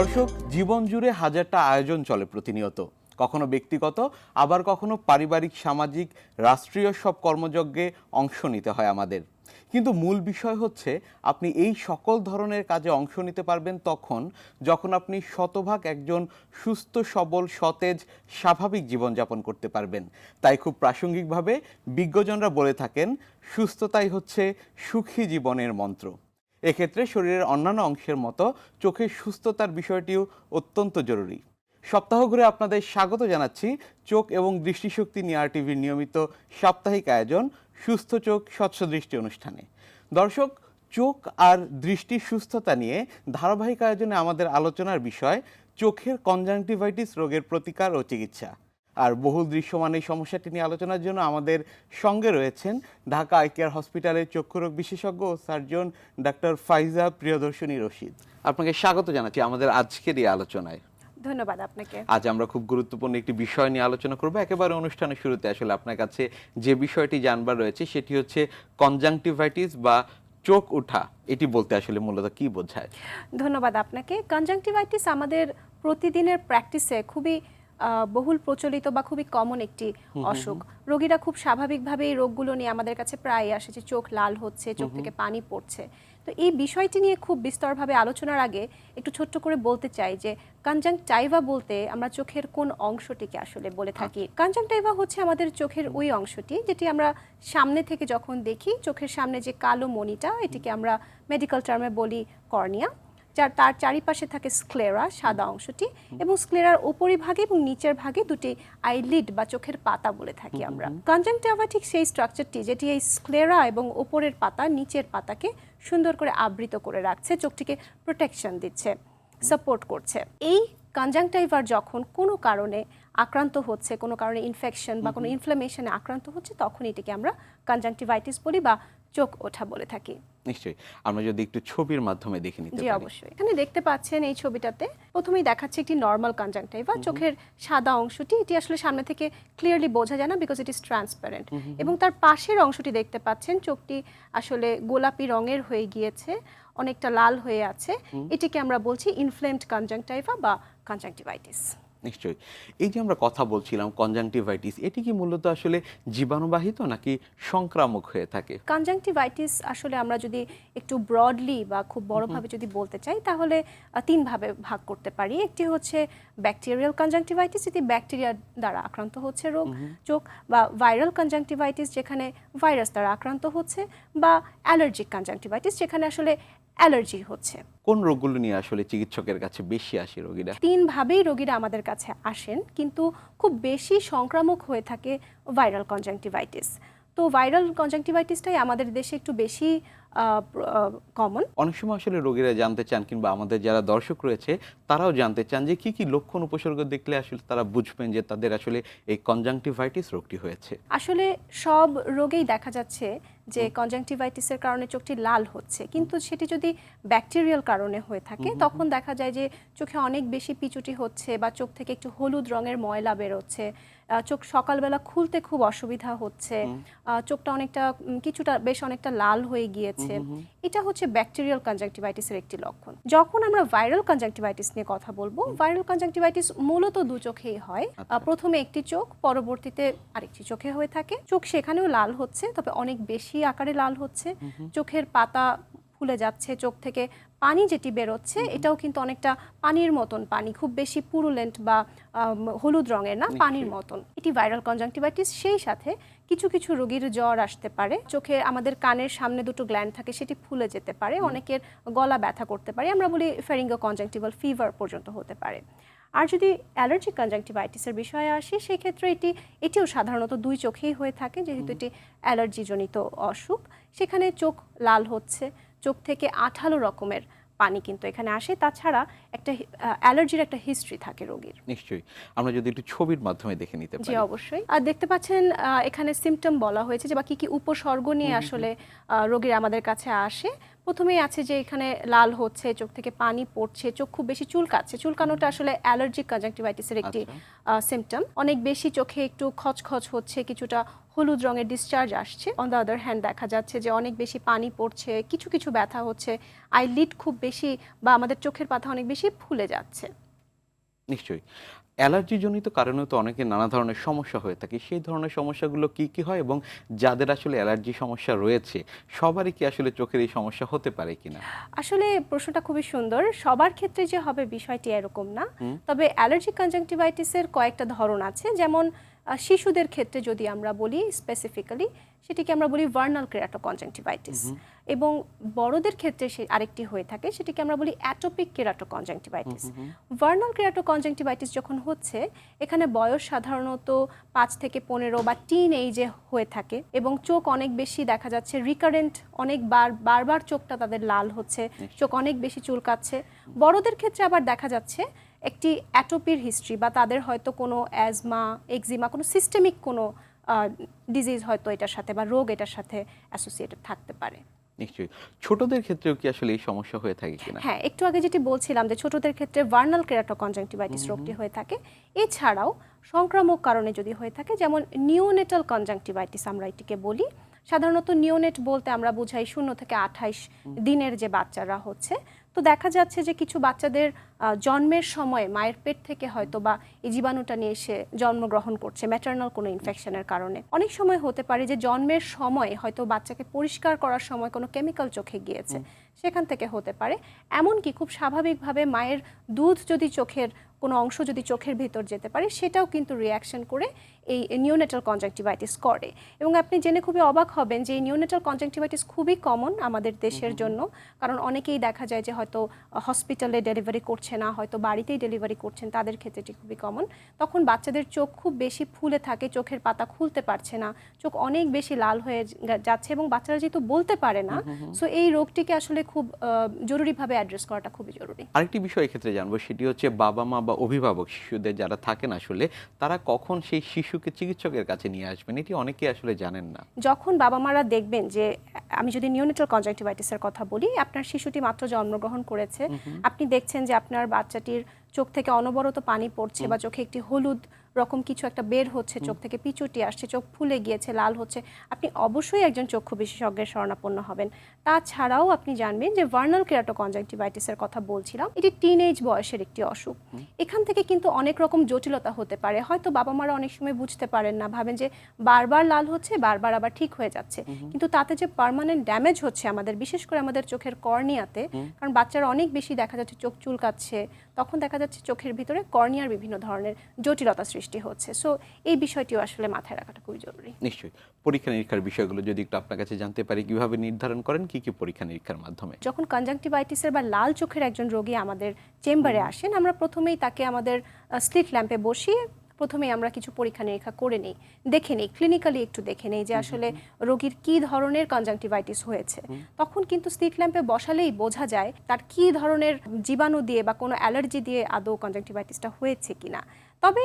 দর্শক, জীবন জুড়ে হাজারটা আয়োজন চলে প্রতিনিয়ত। কখনো ব্যক্তিগত, আবার কখনো পারিবারিক, সামাজিক, রাষ্ট্রীয় সব কর্মযজ্ঞে অংশ নিতে হয় আমাদের। কিন্তু মূল বিষয় হচ্ছে, আপনি এই সকল ধরনের কাজে অংশ নিতে পারবেন তখন যখন আপনি শতভাগ একজন সুস্থ, সবল, সতেজ, স্বাভাবিক জীবনযাপন করতে পারবেন। তাই খুব প্রাসঙ্গিকভাবে বিজ্ঞজনরা বলে থাকেন, সুস্থতাই হচ্ছে সুখী জীবনের মন্ত্র। এক্ষেত্রে শরীরের অন্যান্য অংশের মতো চোখের সুস্থতার বিষয়টিও অত্যন্ত জরুরি। সপ্তাহ ঘুরে আপনাদের স্বাগত জানাচ্ছি চোখ এবং দৃষ্টিশক্তি নিয়ে টিভির নিয়মিত সাপ্তাহিক আয়োজন সুস্থ চোখ স্বচ্ছ দৃষ্টি অনুষ্ঠানে। দর্শক, চোখ আর দৃষ্টি সুস্থতা নিয়ে ধারাবাহিক আয়োজনে আমাদের আলোচনার বিষয় চোখের কনজাংটিভাইটিস রোগের প্রতিকার ও চিকিৎসা। আর বহুল দৃশ্যমান এই সমস্যাটি নিয়ে আলোচনার জন্য আমাদের সঙ্গে রয়েছেন ঢাকা আই কেয়ার হসপিটালের চক্ষুরোগ বিশেষজ্ঞ ও সার্জন ডাক্তার ফাইজা প্রিয়দর্শনী রশিদ। আপনাকে স্বাগত জানাচ্ছি আমাদের আজকের এই আলোচনায়। ধন্যবাদ আপনাকে। আজ আমরা খুব গুরুত্বপূর্ণ একটি বিষয় নিয়ে আলোচনা করব। একেবারে অনুষ্ঠানের শুরুতে আসলে আপনার কাছে যে বিষয়টি জানবার রয়েছে সেটি হচ্ছে কনজাংটিভাইটিস বা চোখ ওঠা এটি বলতে আসলে মূলত কি বোঝায়? ধন্যবাদ আপনাকে। কনজাংটিভাইটিস আমাদের প্রতিদিনের প্র্যাকটিসে খুবই বহুল প্রচলিত বা খুবই কমন একটি অসুখ। রোগীরা খুব স্বাভাবিকভাবে এই রোগগুলো নিয়ে আমাদের কাছে প্রায় আসে যে চোখ লাল হচ্ছে চোখ থেকে পানি পড়ছে। তো এই বিষয়টি নিয়ে খুব বিস্তরভাবে আলোচনার আগে একটু ছোট্ট করে বলতে চাই যে কনজাংটাইভা বলতে আমরা চোখের কোন অংশটিকে আসলে বলে থাকি। কনজাংটাইভা হচ্ছে আমাদের চোখের ওই অংশটি যেটি আমরা সামনে থেকে যখন দেখি চোখের সামনে যে কালো মণিটা এটিকে আমরা মেডিকেল টার্মে বলি কর্নিয়া যার তার চারিপাশে থাকে স্ক্লেরা সাদা অংশটি এবং স্ক্লেরার উপরিভাগে এবং নিচের ভাগে দুটি আইলিড বা চোখের পাতা বলে থাকি আমরা। কনজাংটিভা ঠিক সেই স্ট্রাকচারটি যেটি এই স্ক্লেরা এবং উপরের পাতা নিচের পাতাকে সুন্দর করে আবৃত করে রাখছে চোখটিকে প্রোটেকশন দিচ্ছে সাপোর্ট করছে। এই কনজাংটাইভার যখন কোনো কারণে আক্রান্ত হচ্ছে কোনো কারণে ইনফেকশন বা কোনো ইনফ্লামেশনে আক্রান্ত হচ্ছে তখন এটিকে আমরা কনজাংটিভাইটিস বলি বা চোখ ওঠা বলে থাকি। নিশ্চয়ই। আমরা যদি একটু ছবির মাধ্যমে দেখে নিতে জি পারি। অবশ্যই। এখানে দেখতে পাচ্ছেন এই ছবিটাতে প্রথমেই দেখাচ্ছে একটি নর্মাল কনজাংটাইভা চোখের সাদা অংশটি। এটি আসলে সামনে থেকে ক্লিয়ারলি বোঝা যায় না বিকজ ইট ইজ ট্রান্সপারেন্ট এবং তার পাশের অংশটি দেখতে পাচ্ছেন চোখটি আসলে গোলাপি রঙের হয়ে গিয়েছে অনেকটা লাল হয়ে আছে। এটিকে আমরা বলছি ইনফ্লেমড কনজাংটাইভা বা কনজাংটিভাইটিস নিশ্চয়ই। এই যে আমরা কথা বলছিলাম কনজাংটিভাইটিস এটি কি মূলত আসলে জীবাণুবাহিত নাকি সংক্রামক হয়ে থাকে? কনজাংটিভাইটিস আসলে আমরা যদি একটু ব্রডলি বা খুব বড়ভাবে যদি বলতে চাই তাহলে আহ, তিন ভাবে ভাগ করতে পারি। একটি হচ্ছে ব্যাকটেরিয়াল কনজাংটিভাইটিস যেটি ব্যাকটেরিয়া দ্বারা আক্রান্ত হচ্ছে রোগ চোখ বা ভাইরাল কনজাংটিভাইটিস যেখানে ভাইরাস দ্বারা আক্রান্ত হচ্ছে বা অ্যালার্জিক কনজাংটিভাইটিস যেখানে আসলে অ্যালার্জি হচ্ছে। কোন রোগগুলো নিয়ে আসলে চিকিৎসকের কাছে বেশি আসে রোগীরা? তিন ভাবেই রোগীরা আমাদের কাছে আসেন কিন্তু খুব বেশি সংক্রামক হয়ে থাকে ভাইরাল কনজাংটিভাইটিস। তো ভাইরাল কনজাংটিভাইটিসটাই আমাদের দেশে একটু বেশি কমন অনেক সময় আসলে রোগীরা জানতে চান কিংবা আমাদের যারা দর্শক রয়েছে তারাও জানতে চান যে কি কি লক্ষণ উপসর্গ দেখলে আসলে তারা বুঝবেন যে তাদের আসলে এই কনজাংটিভাইটিস রোগটি হয়েছে। আসলে সব রোগেই দেখা যাচ্ছে যে কনজাংটিভাইটিসের কারণে চোখটি লাল হচ্ছে। কিন্তু সেটি যদি ব্যাকটেরিয়াল কারণে হয়ে থাকে তখন দেখা যায় যে চোখে অনেক বেশি পিচুটি হচ্ছে বা চোখ থেকে একটু হলুদ রঙের ময়লা বেরোচ্ছে। চোখ সকালবেলা খুলতে খুব অসুবিধা হচ্ছে। চোখটা অনেকটা কিছুটা বেশ অনেকটা লাল হয়ে গিয়েছে। এটা হচ্ছে ব্যাকটেরিয়াল কনজাংটিভাইটিসের একটি লক্ষণ। যখন আমরা ভাইরাল কনজাংটিভাইটিস নিয়ে কথা বলব ভাইরাল কনজাংটিভাইটিস মূলত দু চোখেই হয়। আহ, প্রথমে একটি চোখ পরবর্তীতে আরেকটি চোখে হয়ে থাকে। চোখ সেখানেও লাল হচ্ছে তবে অনেক বেশি আকারে লাল হচ্ছে। চোখের পাতা ফুলে যাচ্ছে চোখ থেকে পানি যেটি বেরোচ্ছে এটাও কিন্তু অনেকটা পানির মতন পানি খুব বেশি পুরুলেন্ট বা হলুদ রঙের না পানির মতন। এটি ভাইরাল কনজাংটিভাইটিস সেই সাথে কিছু কিছু রোগীর জ্বর আসতে পারে। চোখে আমাদের কানের সামনে দুটো গ্ল্যান্ড থাকে সেটি ফুলে যেতে পারে। অনেকের গলা ব্যথা করতে পারে। আমরা বলি ফেরিঙ্গো কনজাংটিভাল ফিভার পর্যন্ত হতে পারে। আর যদি অ্যালার্জিক কনজাংটিভাইটিসের বিষয়ে আসি সেই ক্ষেত্রে এটি এটিও সাধারণত দুই চোখেই হয়ে থাকে যেহেতু এটি অ্যালার্জিজনিত অসুখ। সেখানে চোখ লাল হচ্ছে চোখ থেকে আঠালো রকমের পানি কিন্তু এখানে আসে। তাছাড়া একটা অ্যালার্জির একটা হিস্ট্রি থাকে রোগীর। নিশ্চয়ই। আমরা যদি একটু ছবির মাধ্যমে দেখে নিতে পারি। জি অবশ্যই। আর দেখতে পাচ্ছেন এখানে সিমটম বলা হয়েছে যে বা কি কি উপসর্গ নিয়ে আসলে রোগীর রোগীরা আমাদের কাছে আসে। প্রথমেই আছে যে এখানে লাল হচ্ছে চোখ থেকে পানি পড়ছে চোখ খুব বেশি চুলকাচ্ছে। চুলকানোটা আসলে অ্যালার্জিক কনজাংটিভাইটিসের একটি সিমটম অনেক বেশি চোখে একটু খচখচ হচ্ছে কিছুটা হলুদ রঙের ডিসচার্জ আসছে। অন দ্য আদার হ্যান্ড দেখা যাচ্ছে যে অনেক বেশি পানি পড়ছে কিছু কিছু ব্যথা হচ্ছে আইলিড খুব বেশি বা আমাদের চোখের পাতা অনেক বেশি ফুলে যাচ্ছে। নিশ্চয়ই। অ্যালার্জি জনিত কারণে তো অনেকের নানা ধরনের সমস্যা হয়ে থাকে। সেই ধরনের সমস্যাগুলো কি কি হয় এবং যাদের আসলে অ্যালার্জি সমস্যা রয়েছে সবারই কি আসলে চোখের এই সমস্যা হতে পারে কিনা? আসলে প্রশ্নটা খুবই সুন্দর। সবার ক্ষেত্রে যে হবে বিষয়টি এরকম না। তবে অ্যালার্জিক কনজাংটিভাইটিসের কয়েকটা ধরন আছে। যেমন শিশুদের ক্ষেত্রে যদি আমরা বলি স্পেসিফিক্যালি সেটিকে আমরা বলি ভার্নাল ক্রিয়াটো কনজাংটিভাইটিস এবং বড়দের ক্ষেত্রে সে আরেকটি হয়ে থাকে সেটিকে আমরা বলি atopic কেরাটো conjunctivitis vernal keratoconjunctivitis যখন হচ্ছে এখানে বয়স সাধারণত পাঁচ থেকে পনেরো বা টিন এইজে হয়ে থাকে এবং চোখ অনেক বেশি দেখা যাচ্ছে রিকারেন্ট অনেকবার বারবার চোখটা তাদের লাল হচ্ছে চোখ অনেক বেশি চুলকাচ্ছে। বড়দের ক্ষেত্রে আবার দেখা যাচ্ছে একটি অ্যাটোপির হিস্ট্রি বা তাদের হয়তো কোনো অ্যাজমা এক্সিমা কোনো সিস্টেমিক কোনো ডিজিজ হয়তো এটার সাথে বা রোগ এটার সাথে অ্যাসোসিয়েটেড থাকতে পারে। নিশ্চয়ই। ছোটদের ক্ষেত্রেও কি আসলে এই সমস্যা হয়ে থাকে কিনা? হ্যাঁ একটু আগে যেটি বলছিলাম যে ছোটদের ক্ষেত্রে ভার্নাল কেরাটো কনজাংটিভাইটিস রোগটি হয়ে থাকে। এছাড়াও সংক্রামক কারণে যদি হয়ে থাকে যেমন নিওনেটাল কনজাংটিভাইটিস আমরা এটিকে বলি সাধারণত নিওনেট বলতে আমরা বুঝাই শূন্য থেকে আঠাইশ দিনের যে বাচ্চারা হচ্ছে তো দেখা যাচ্ছে যে কিছু বাচ্চাদের জন্মের সময় মায়ের পেট থেকে হয়তো বা এই জীবাণুটা নিয়ে এসে জন্মগ্রহণ করছে ম্যাটার্নাল কোনো ইনফেকশনের কারণে। অনেক সময় হতে পারে যে জন্মের সময় হয়তো বাচ্চাকে পরিষ্কার করার সময় কোনো কেমিক্যাল চোখে গিয়েছে সেখান থেকে হতে পারে। এমনকি খুব স্বাভাবিকভাবে মায়ের দুধ যদি চোখের কোনো অংশ যদি চোখের ভিতর যেতে পারে সেটাও কিন্তু রিয়াকশন করে এই নিওনেটাল কনজাংটিভাইটিস করে। এবং আপনি জেনে খুবই অবাক হবেন যে এই নিওনেটাল কনজাংটিভাইটিস খুবই কমন আমাদের দেশের জন্য। কারণ অনেকেই দেখা যায় যে হয়তো হসপিটালে ডেলিভারি করছে না হয়তো বাড়িতেই ডেলিভারি করছেন তাদের ক্ষেত্রে এটি খুবই কমন তখন বাচ্চাদের চোখ খুব বেশি ফুলে থাকে চোখের পাতা খুলতে পারছে না চোখ অনেক বেশি লাল হয়ে যাচ্ছে এবং বাচ্চারা যেহেতু বলতে পারে না সো এই রোগটিকে আসলে খুব জরুরিভাবে অ্যাড্রেস করাটা খুবই জরুরি। আরেকটি বিষয় এক্ষেত্রে জানব সেটি হচ্ছে বাবা মা বা অভিভাবক শিশুদের যারা থাকেন আসলে তারা কখন সেই শিশুকে চিকিৎসকের কাছে নিয়ে আসবেন? এটি অনেকেই আসলে জানেন না। যখন বাবা মারা দেখবেন যে আমি যদি নিউনেটাল কনজাংটিভাইটিসের কথা বলি আপনার শিশুটি মাত্র জন্মগ্রহণ করেছে। আপনি দেখছেন যে আপনার বাচ্চাটির চোখ থেকে অনবরত পানি পড়ছে বা চোখে একটি হলুদ রকম কিছু একটা বের হচ্ছে চোখ থেকে পিচুটি আসছে চোখ ফুলে গিয়েছে লাল হচ্ছে। আপনি অবশ্যই একজন চক্ষু বিশেষজ্ঞের শরণাপন্ন হবেন। তাছাড়াও আপনি জানবেন যে ভার্নাল কেরাটো কনজাংটিভাইটিসের কথা বলছিলাম এটি টিনেজ বয়সের একটি অসুখ। এখান থেকে কিন্তু অনেক রকম জটিলতা হতে পারে। হয়তো বাবা মারা অনেক সময় বুঝতে পারেন না ভাবেন যে বারবার লাল হচ্ছে বারবার আবার ঠিক হয়ে যাচ্ছে। কিন্তু তাতে যে পার্মানেন্ট ড্যামেজ হচ্ছে আমাদের বিশেষ করে আমাদের চোখের কর্নিয়াতে কারণ বাচ্চারা অনেক বেশি দেখা যাচ্ছে চোখ চুলকাচ্ছে তখন দেখা যাচ্ছে চোখের ভিতরে কর্নিয়ার বিভিন্ন ধরনের জটিলতা সৃষ্টি হচ্ছে। সো এই বিষয়টিও আসলে মাথায় রাখাটা খুবই জরুরি। নিশ্চয়ই। পরীক্ষা নিরীক্ষার বিষয়গুলো যদি একটু আপনার কাছে জানতে পারি কীভাবে নির্ধারণ করেন? কি কি পরীক্ষা নিরীক্ষার মাধ্যমে? যখন কনজাংটিভাইটিসের বা লাল চোখের একজন রোগী আমাদের চেম্বারে আসেন আমরা প্রথমেই তাকে আমাদের স্লিট ল্যাম্পে বসিয়ে প্রথমে আমরা কিছু পরীক্ষা নিরীক্ষা করে নিই। দেখে নিই ক্লিনিক্যালি একটু দেখে নিই যে আসলে রোগীর কি ধরনের কনজাংটিভাইটিস হয়েছে। তখন কিন্তু স্লিট ল্যাম্পে বসালেই বোঝা যায় তার কি ধরনের জীবাণু দিয়ে বা কোনো অ্যালার্জি দিয়ে আদৌ কনজাংটিভাইটিসটা হয়েছে কিনা। তবে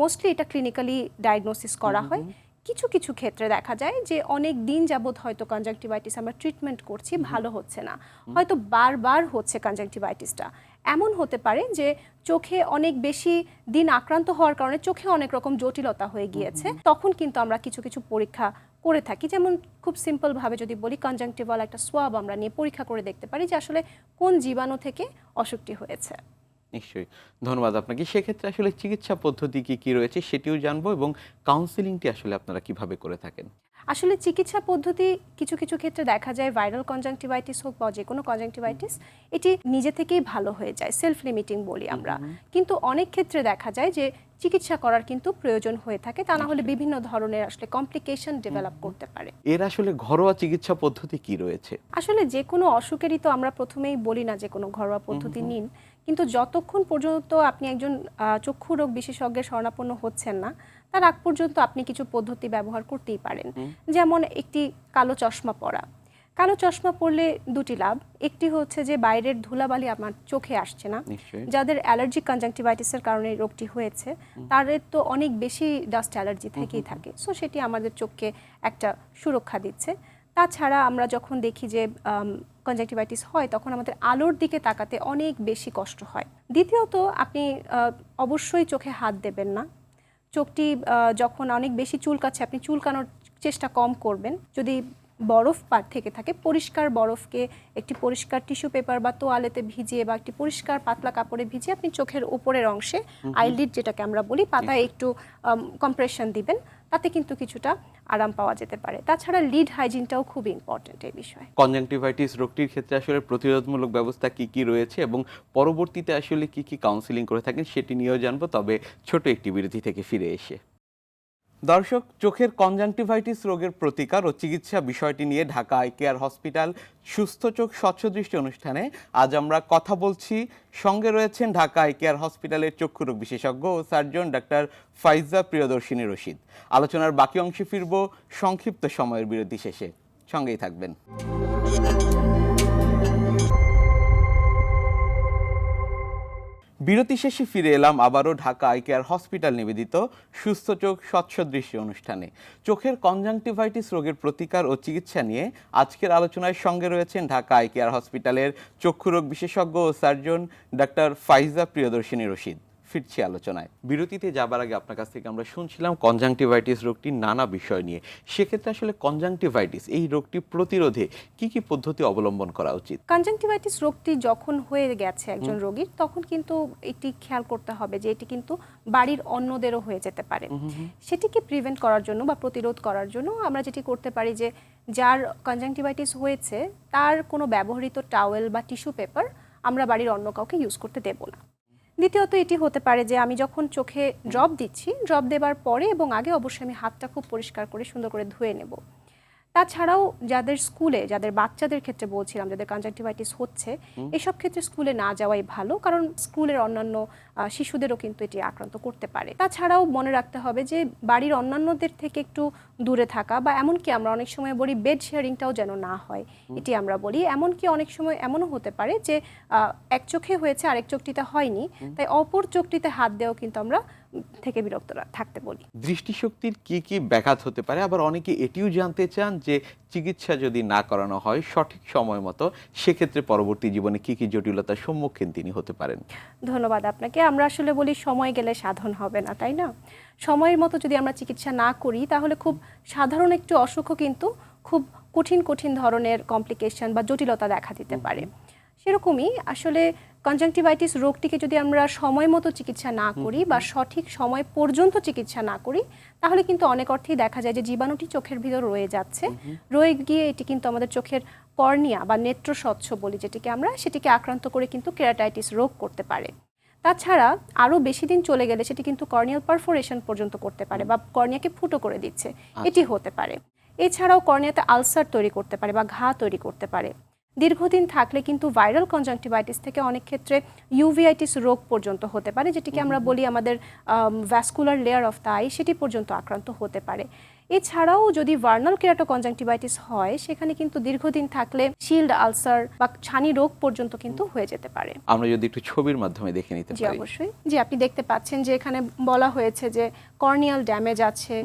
মোস্টলি এটা ক্লিনিক্যালি ডায়াগনোসিস করা হয়। কিছু কিছু ক্ষেত্রে দেখা যায় যে অনেক দিন যাবত হয়তো কনজাংটিভাইটিস আমরা ট্রিটমেন্ট করছি ভালো হচ্ছে না। হয়তো বারবার হচ্ছে কনজাংটিভাইটিসটা এমন হতে পারে যে চোখে অনেক বেশি দিন আক্রান্ত হওয়ার কারণে চোখে অনেক রকম জটিলতা হয়ে গিয়েছে। তখন কিন্তু আমরা কিছু কিছু পরীক্ষা করে থাকি। যেমন খুব সিম্পল ভাবে যদি বলি কনজাংটিভাল একটা সোয়াব আমরা নিয়ে পরীক্ষা করে দেখতে পারি যে আসলে কোন জীবাণু থেকে অসুখটি হয়েছে। নিশ্চয়ই। ধন্যবাদ আপনাকে। সেক্ষেত্রে আসলে চিকিৎসা পদ্ধতি কি কি রয়েছে সেটিও জানব এবং কাউন্সিলিংটি আসলে আপনারা কীভাবে করে থাকেন? আসলে চিকিৎসা পদ্ধতি কিছু কিছু ক্ষেত্রে দেখা যায় ভাইরাল কনজাংটিভাইটিস হোক বা যে কোনো কনজাংটিভাইটিস এটি নিজে থেকেই ভালো হয়ে যায় সেলফ লিমিটিং বলি আমরা। কিন্তু অনেক ক্ষেত্রে দেখা যায় যে চিকিৎসা করার কিন্তু প্রয়োজন হয়ে থাকে তা না হলে বিভিন্ন ধরনের আসলে কমপ্লিকেশন ডেভেলপ করতে পারে। এর আসলে ঘরোয়া চিকিৎসা পদ্ধতি কি রয়েছে? আসলে যে কোনো অসুখেরই তো আমরা প্রথমেই বলি না যে কোনো ঘরোয়া পদ্ধতি নিন। কিন্তু যতক্ষণ পর্যন্ত আপনি একজন চক্ষু রোগ বিশেষজ্ঞের শরণাপন্ন হচ্ছেন না তার আগ পর্যন্ত আপনি কিছু পদ্ধতি ব্যবহার করতেই পারেন। যেমন একটি কালো চশমা পরা। কালো চশমা পরলে দুটি লাভ। একটি হচ্ছে যে বাইরের ধুলাবালি আমার চোখে আসছে না। যাদের অ্যালার্জিক কনজাংটিভাইটিসের কারণে রোগটি হয়েছে তাদের তো অনেক বেশি ডাস্ট অ্যালার্জি থেকেই থাকে। সো সেটি আমাদের চোখকে একটা সুরক্ষা দিচ্ছে। তাছাড়া আমরা যখন দেখি যে কনজাক্টিভাইটিস হয় তখন আমাদের আলোর দিকে তাকাতে অনেক বেশি কষ্ট হয়। দ্বিতীয়ত আপনি অবশ্যই চোখে হাত দেবেন না। চোখটি যখন অনেক বেশি চুলকাচ্ছে আপনি চুলকানোর চেষ্টা কম করবেন। যদি বরফ পার থেকে থাকে পরিষ্কার বরফকে একটি পরিষ্কার টিস্যু পেপার বা তোয়ালেতে ভিজিয়ে বা একটি পরিষ্কার পাতলা কাপড়ে ভিজিয়ে আপনি চোখের উপরের অংশে আইলিড যেটাকে আমরা বলি পাতায় একটু কম্প্রেশন দিবেন। তাতে কিন্তু কিছুটা আরাম পাওয়া যেতে পারে। তাছাড়া লিড হাইজিনটাও খুব ইম্পর্টেন্ট এই বিষয়ে। কনজাংটিভাইটিস রোগটির ক্ষেত্রে আসলে প্রতিরোধমূলক ব্যবস্থা কি কি রয়েছে এবং পরবর্তীতে আসলে কি কি কাউন্সিলিং করে থাকেন সেটি নিয়েও জানব, তবে ছোট একটি বিরতি থেকে ফিরে এসে। দর্শক, চোখের কনজাংটিভাইটিস রোগের প্রতিকার ও চিকিৎসা বিষয়টি নিয়ে ঢাকা আই কেয়ার হসপিটাল সুস্থ চোখ, স্বচ্ছ দৃষ্টি অনুষ্ঠানে আজ আমরা কথা বলছি। সঙ্গে রয়েছেন ঢাকা আই কেয়ার হসপিটালের চক্ষুরোগ বিশেষজ্ঞ ও সার্জন ডাক্তার ফাইজা প্রিয়দর্শিনী রশিদ। আলোচনার বাকি অংশে ফিরব সংক্ষিপ্ত সময়ের বিরতি শেষে। সঙ্গেই থাকবেন। বিরতি শেষে ফিরে এলাম আবারও ঢাকা আই কেয়ার হসপিটাল নিবেদিত সুস্থ চোখ, স্বচ্ছ দৃশ্য অনুষ্ঠানে। চোখের কনজাংটিভাইটিস রোগের প্রতিকার ও চিকিৎসা নিয়ে আজকের আলোচনায় সঙ্গে রয়েছেন ঢাকা আই কেয়ার হসপিটালের চক্ষুরোগ বিশেষজ্ঞ ও সার্জন ডাক্তার ফাইজা প্রিয়দর্শিনী রশিদ। ফিরছি আলোচনায়। বিরতিতে যাবার আগে আপনার কাছ থেকে আমরা শুনছিলাম কনজাংটিভাইটিস রোগটির নানা বিষয় নিয়ে। সেক্ষেত্রে আসলে কনজাংটিভাইটিস এই রোগটি প্রতিরোধে কি কি পদ্ধতি অবলম্বন করা উচিত? কনজাংটিভাইটিস রোগটি যখন হয়ে গেছে একজন রোগীর তখন কিন্তু এটি খেয়াল করতে হবে যে এটি কিন্তু বাড়ির অন্যদেরও হয়ে যেতে পারে। সেটিকে প্রিভেন্ট করার জন্য বা প্রতিরোধ করার জন্য আমরা যেটি করতে পারি যে যার কনজাংটিভাইটিস হয়েছে তার কোনো ব্যবহৃত টাওয়েল বা টিস্যু পেপার আমরা বাড়ির অন্য কাউকে ইউজ করতে দেব না। দ্বিতীয়ত এটি হতে পারে যে আমি যখন চোখে ড্রপ দিচ্ছি ড্রপ দেবার পরে এবং আগে অবশ্যই আমি হাতটা খুব পরিষ্কার করে সুন্দর করে ধুয়ে নেব। তাছাড়াও যাদের স্কুলে যাদের বাচ্চাদের ক্ষেত্রে বলছিলাম যাদের কনজাক্টিভাইটিস হচ্ছে এসব ক্ষেত্রে স্কুলে না যাওয়াই ভালো কারণ স্কুলের অন্যান্য শিশুদেরও কিন্তু এটি আক্রান্ত করতে পারে। তাছাড়াও মনে রাখতে হবে যে বাড়ির অন্যান্যদের থেকে একটু দূরে থাকা বা এমনকি আমরা অনেক সময় বলি বেড শেয়ারিংটাও যেন না হয় এটি আমরা বলি। এমনকি অনেক সময় এমনও হতে পারে যে এক চোখে হয়েছে আরেক চোখটিতে হয়নি তাই অপর চোখটিতে হাত দেওয়াও কিন্তু আমরা থেকে বিরক্ত থাকতে বলি। দৃষ্টিশক্তির কি কি ব্যাঘাত হতে পারে? আবার অনেকে এটিও জানতে চান যে চিকিৎসা যদি না করানো হয় সঠিক সময় মতো সেক্ষেত্রে পরবর্তী জীবনে কি কি জটিলতার সম্মুখীন তিনি হতে পারেন? ধন্যবাদ আপনাকে। আমরা আসলে বলি সময় গেলে সাধন হবে না তাই না? সময়ের মতো যদি আমরা চিকিৎসা না করি তাহলে খুব সাধারণ একটু অসুখও কিন্তু খুব কঠিন কঠিন ধরনের কমপ্লিকেশন বা জটিলতা দেখা দিতে পারে। সেরকমই আসলে কনজাংটিভাইটিস রোগটিকে যদি আমরা সময় মতো চিকিৎসা না করি বা সঠিক সময় পর্যন্ত চিকিৎসা না করি তাহলে কিন্তু অনেক অর্থেই দেখা যায় যে জীবাণুটি চোখের ভিতর রয়ে যাচ্ছে। রয়ে গিয়ে এটি কিন্তু আমাদের চোখের কর্নিয়া বা নেত্র স্বচ্ছ বলি যেটিকে আমরা সেটিকে আক্রান্ত করে কিন্তু কেরাটাইটিস রোগ করতে পারে। তাছাড়া আরও বেশি দিন চলে গেলে সেটি কিন্তু কর্নিয়াল পারফোরেশন পর্যন্ত করতে পারে বা কর্নিয়াকে ফুটো করে দিচ্ছে। এটি হতে পারে। এছাড়াও কর্নিয়াতে আলসার তৈরি করতে পারে বা ঘা তৈরি করতে পারে। দীর্ঘদিন থাকলে কিন্তু ভাইরাল কনজাংটিভাইটিস থেকে অনেক ক্ষেত্রে ইউভিআইটিস রোগ পর্যন্ত হতে পারে যেটিকে আমরা বলি আমাদের vascular layer of the eye সেটি পর্যন্ত আক্রান্ত হতে পারে। এছাড়াও যদি ভার্নাল কেরাটো কনজাংটিভাইটিস হয় সেখানে কিন্তু দীর্ঘদিন থাকলে শিল্ড আলসার বা ছানি রোগ পর্যন্ত কিন্তু হয়ে যেতে পারে। আমরা যদি একটু ছবির মাধ্যমে দেখে নিতে জি পারি। অবশ্যই। জি আপনি দেখতে পাচ্ছেন যে এখানে বলা হয়েছে যে কর্নিয়াল ড্যামেজ আছে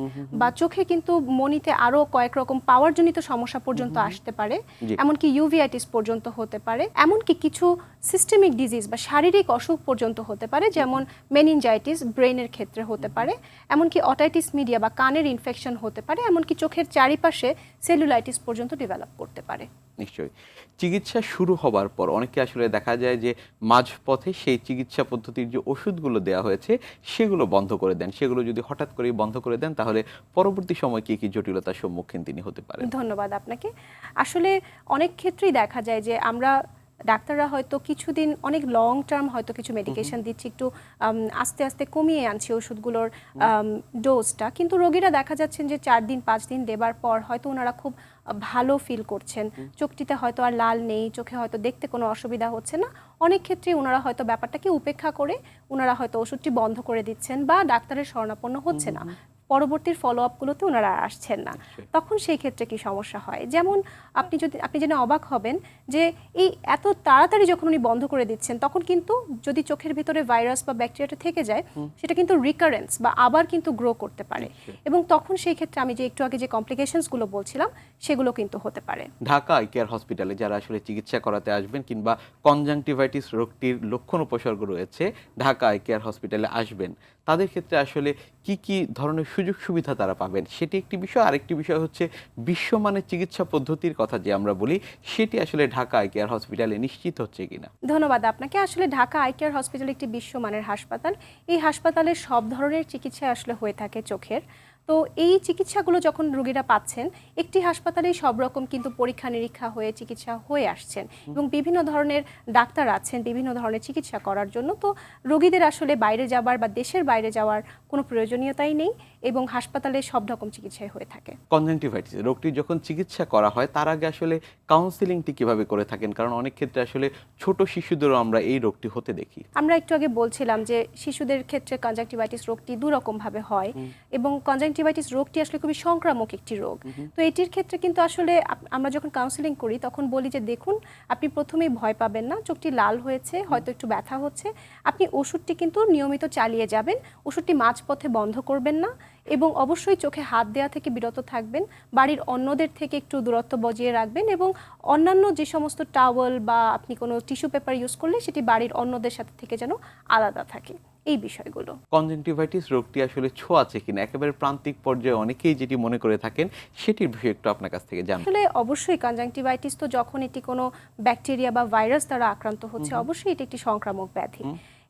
বা চোখে কিন্তু মনিতে আরও কয়েক রকম পাওয়ারজনিত সমস্যা পর্যন্ত আসতে পারে জি। এমনকি ইউভিআইটিস পর্যন্ত হতে পারে এমনকি কিছু সিস্টেমিক ডিজিজ বা শারীরিক অসুখ পর্যন্ত হতে পারে যেমন মেনিনজাইটিস ব্রেনের ক্ষেত্রে হতে পারে এমনকি অটাইটিস মিডিয়া বা কানের ইনফেকশন হতে পারে এমনকি চোখের চারিপাশে সেলুলাইটিস পর্যন্ত ডেভেলপ করতে পারে। নিশ্চয়ই। চিকিৎসা শুরু হবার পর অনেকে আসলে দেখা যায় যে মাঝপথে সেই চিকিৎসা পদ্ধতির যে ওষুধগুলো দেওয়া হয়েছে সেগুলো বন্ধ করে দেন। সেগুলো যদি হঠাৎ করে বন্ধ করে দেন তাহলে পরবর্তী সময় কি কি জটিলতার সম্মুখীন তিনি হতে পারেন? ধন্যবাদ আপনাকে। আসলে অনেক ক্ষেত্রেই দেখা যায় যে আমরা ডাক্তাররা হয়তো কিছুদিন অনেক লং টার্ম হয়তো কিছু মেডিকেশন দিচ্ছে একটু আস্তে আস্তে কমিয়ে আনছে ওষুধগুলোর ডোজটা কিন্তু রোগীরা দেখা যাচ্ছেন যে চার দিন পাঁচ দিন দেবার পর হয়তো ওনারা খুব ভালো ফিল করছেন। চোখটিতে হয়তো আর লাল নেই চোখে হয়তো দেখতে কোনো অসুবিধা হচ্ছে না। অনেক ক্ষেত্রে ওনারা হয়তো ব্যাপারটাকে উপেক্ষা করে ওনারা হয়তো ওষুধটি বন্ধ করে দিচ্ছেন বা ডাক্তারের শরণাপন্ন হচ্ছে না। পরবর্তীর ফলো আপগুলোতে ওনারা আসছেন না। তখন সেই ক্ষেত্রে কি সমস্যা হয়? যেমন আপনি যদি আপনি যেন অবাক হবেন যে এই এত তাড়াতাড়ি যখন উনি বন্ধ করে দিচ্ছেন তখন কিন্তু যদি চোখের ভিতরে ভাইরাস বা ব্যাকটেরিয়াটা থেকে যায় সেটা কিন্তু রিকারেন্স বা আবার কিন্তু গ্রো করতে পারে। এবং তখন সেই ক্ষেত্রে আমি যে একটু আগে যে কমপ্লিকেশনসগুলো বলছিলাম সেগুলো কিন্তু হতে পারে। ঢাকা আই কেয়ার হসপিটালে যারা আসলে চিকিৎসা করাতে আসবেন কিংবা কনজাংটিভাইটিস রোগটির লক্ষণ উপসর্গ রয়েছে ঢাকা আই কেয়ার হসপিটালে আসবেন। তাদের ক্ষেত্রে আসলে কি কি ধরনের সুযোগ সুবিধা তারা পাবেন? সেটি একটি বিষয়। আরেকটি বিষয় হচ্ছে বিশ্বমানের চিকিৎসা পদ্ধতির কথা যে আমরা বলি, সেটি আসলে ঢাকা আই কেয়ার হসপিটালে নিশ্চিত হচ্ছে কিনা? ধন্যবাদ আপনাকে। আসলে ঢাকা আই কেয়ার হসপিটাল একটি বিশ্বমানের হাসপাতাল। এই হাসপাতালে সব ধরনের চিকিৎসা আসলে হয়ে থাকে চোখের। তো এই চিকিৎসাগুলো যখন রোগীরা পাচ্ছেন একটি হাসপাতালেই সব রকম কিন্তু পরীক্ষা নিরীক্ষা হয়ে চিকিৎসা হয়ে আসছেন এবং বিভিন্ন ধরনের ডাক্তার আছেন বিভিন্ন ধরনের চিকিৎসা করার জন্য। তো রোগীদের আসলে বাইরে যাবার বা দেশের বাইরে যাওয়ার কোনো প্রয়োজনীয়তাই নেই এবং হাসপাতালে সব রকম চিকিৎসাই হয়ে থাকে। কনজাংটিভাইটিস রোগটি যখন চিকিৎসা করা হয় তার আগে আসলে কাউন্সিলিংটি কীভাবে করে থাকেন? কারণ অনেক ক্ষেত্রে আসলে ছোট শিশুদেরও আমরা এই রোগটি হতে দেখি। আমরা একটু আগে বলছিলাম যে শিশুদের ক্ষেত্রে কনজাংটিভাইটিস রোগটি দু রকম ভাবে হয় এবং কনজাংটিভাইটিস রোগটি আসলে খুবই সংক্রামক একটি রোগ। তো এটির ক্ষেত্রে কিন্তু আসলে আমরা যখন কাউন্সিলিং করি তখন বলি যে দেখুন আপনি প্রথমেই ভয় পাবেন না চোখটি লাল হয়েছে হয়তো একটু ব্যথা হচ্ছে। আপনি ওষুধটি কিন্তু নিয়মিত চালিয়ে যাবেন ওষুধটি মাঝপথে বন্ধ করবেন না এবং অবশ্যই চোখে হাত দেওয়া থেকে বিরত থাকবেন বাড়ির অন্যদের থেকে একটু দূরত্ব বজিয়ে রাখবেন এবং অন্যান্য যে সমস্ত টাওয়েল বা আপনি কোনো টিস্যু পেপার ইউজ করলে সেটি বাড়ির অন্যদের সাথে থেকে যেন আলাদা থাকে। এই বিষয়গুলো। কনজেন্টিভাইটিস রোগটি আসলে ছোঁয়াছে কিনা একেবারে প্রান্তিক পর্যায়ে অনেকেই যেটি মনে করে থাকেন সেটির বিষয়ে একটু আপনার কাছ থেকে জানি আসলে অবশ্যই কনজাংটিভাইটিস তো যখন এটি কোনো ব্যাকটেরিয়া বা ভাইরাস দ্বারা আক্রান্ত হচ্ছে অবশ্যই এটি একটি সংক্রামক ব্যাধি।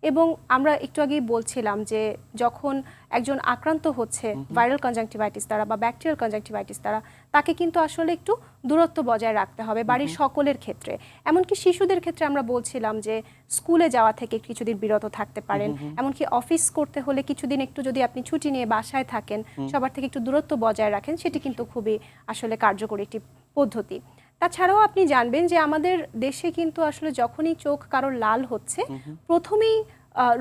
এবং আমরা একটু আগেই বলছিলাম যে যখন একজন আক্রান্ত হচ্ছে ভাইরাল কনজাংটিভাইটিস দ্বারা বা ব্যাকটেরিয়াল কনজাংটিভাইটিস দ্বারা তাকে কিন্তু আসলে একটু দূরত্ব বজায় রাখতে হবে বাড়ির সকলের ক্ষেত্রে। এমনকি শিশুদের ক্ষেত্রে আমরা বলছিলাম যে স্কুলে যাওয়া থেকে কিছুদিন বিরত থাকতে পারেন। এমনকি অফিস করতে হলে কিছুদিন একটু যদি আপনি ছুটি নিয়ে বাসায় থাকেন সবার থেকে একটু দূরত্ব বজায় রাখেন সেটি কিন্তু খুবই আসলে কার্যকরী একটি পদ্ধতি। তাছাড়াও আপনি জানবেন যে আমাদের দেশে কিন্তু আসলে যখনই চোখ কারোর লাল হচ্ছে প্রথমেই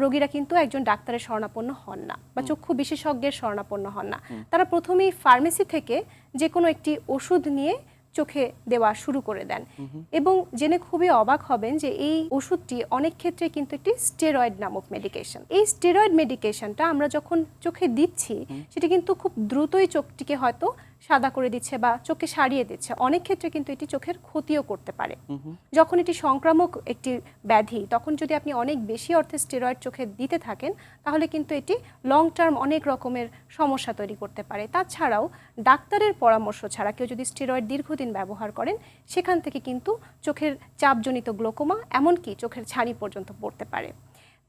রোগীরা কিন্তু একজন ডাক্তারের শরণাপন্ন হন না বা চক্ষু বিশেষজ্ঞের শরণাপন্ন হন না। তারা প্রথমেই ফার্মেসি থেকে যে কোনো একটি ওষুধ নিয়ে চোখে দেওয়া শুরু করে দেন এবং জেনে খুবই অবাক হবেন যে এই ওষুধটি অনেক ক্ষেত্রে কিন্তু একটি স্টেরয়েড নামক মেডিকেশন এই স্টেরয়েড মেডিকেশনটা আমরা যখন চোখে দিচ্ছি সেটি কিন্তু খুব দ্রুতই চোখটিকে হয়তো সাদা করে দিচ্ছে বা চোখকে সারিয়ে দিচ্ছে অনেক ক্ষেত্রে কিন্তু এটি চোখের ক্ষতিও করতে পারে। যখন এটি সংক্রামক একটি ব্যাধি তখন যদি আপনি অনেক বেশি অর্থে স্টেরয়েড চোখে দিতে থাকেন তাহলে কিন্তু এটি লং টার্ম অনেক রকমের সমস্যা তৈরি করতে পারে। তাছাড়াও ডাক্তারের পরামর্শ ছাড়া কেউ যদি স্টেরয়েড দীর্ঘদিন ব্যবহার করেন সেখান থেকে কিন্তু চোখের চাপজনিত গ্লোকোমা এমনকি চোখের ছানি পর্যন্ত পড়তে পারে।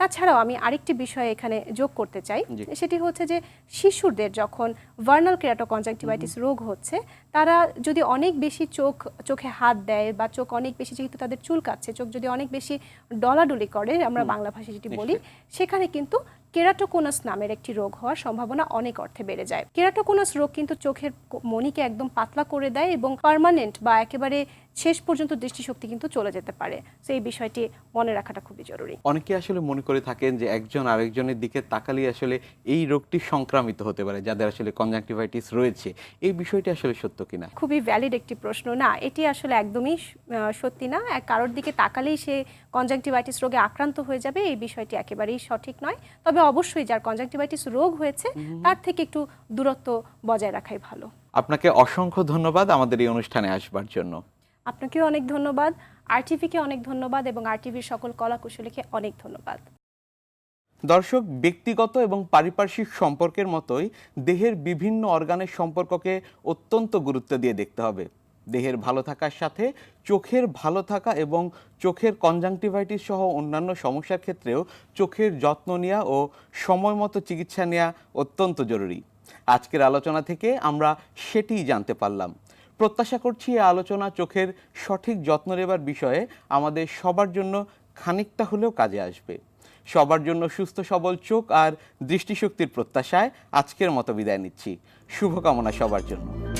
তাছাড়াও আমি আরেকটি বিষয় এখানে যোগ করতে চাই। সেটি হচ্ছে যে শিশুদের যখন ভার্নাল কেরাটোকনজাংটিভাইটিস রোগ হচ্ছে তারা যদি অনেক বেশি চোখ চোখে হাত দেয় বা চোখ অনেক বেশি যেহেতু তাদের চুল কাচ্ছে চোখ যদি অনেক বেশি ডলাডলি করে আমরা বাংলা ভাষায় যেটি বলি সেখানে কিন্তু কেরাটোকোনাস নামের একটি রোগ হওয়ার সম্ভাবনা অনেক অর্থে বেড়ে যায়। কেরাটোকোনাস রোগ কিন্তু চোখের ক- মণিকে একদম পাতলা করে দেয় এবং পার্মানেন্ট বা একেবারে শেষ পর্যন্ত দৃষ্টিশক্তি কিন্তু চলে যেতে পারে। তো এই বিষয়টি মনে রাখাটা খুবই জরুরি। অনেকে আসলে মনে করে থাকেন যে একজন আরেকজনের দিকে তাকালেই আসলে এই রোগটি সংক্রামিত হতে পারে যাদের আসলে কনজাংটিভাইটিস রয়েছে। এই বিষয়টি আসলে সত্য কিনা? খুবই ভ্যালিড একটি প্রশ্ন। না এটি আসলে একদমই সত্যি না। কারোর দিকে তাকালেই সে কনজাংটিভাইটিস রোগে আক্রান্ত হয়ে যাবে এই বিষয়টি একেবারেই সঠিক নয়। তবে অবশ্যই যার কনজাংটিভাইটিস রোগ হয়েছে তার থেকে একটু দূরত্ব বজায় রাখাই ভালো। আপনাকে অসংখ্য ধন্যবাদ আমাদের এই অনুষ্ঠানে আসবার জন্য। আপনাকেও অনেক ধন্যবাদ। আরটিভিকে অনেক ধন্যবাদ এবং আরটিভির সকল কলা কুশলীকে অনেক ধন্যবাদ। দর্শক ব্যক্তিগত এবং পারিপার্শ্বিক সম্পর্কের মতোই দেহের বিভিন্ন অর্গানের সম্পর্ককে অত্যন্ত গুরুত্ব দিয়ে দেখতে হবে। দেহের ভালো থাকার সাথে চোখের ভালো থাকা এবং চোখের কনজাংটিভাইটিস সহ অন্যান্য সমস্যার ক্ষেত্রেও চোখের যত্ন নেওয়া ও সময় মতো চিকিৎসা নেওয়া অত্যন্ত জরুরি। আজকের আলোচনা থেকে আমরা সেটিই জানতে পারলাম। প্রত্যাশা করছি এই আলোচনা চোখের সঠিক যত্ন নেবার বিষয়ে আমাদের সবার জন্য খানিকটা হলেও কাজে আসবে। সবার জন্য সুস্থ, সবল চোখ আর দৃষ্টিশক্তির প্রত্যাশায় আজকের মতো বিদায় নিচ্ছি। শুভকামনা সবার জন্য।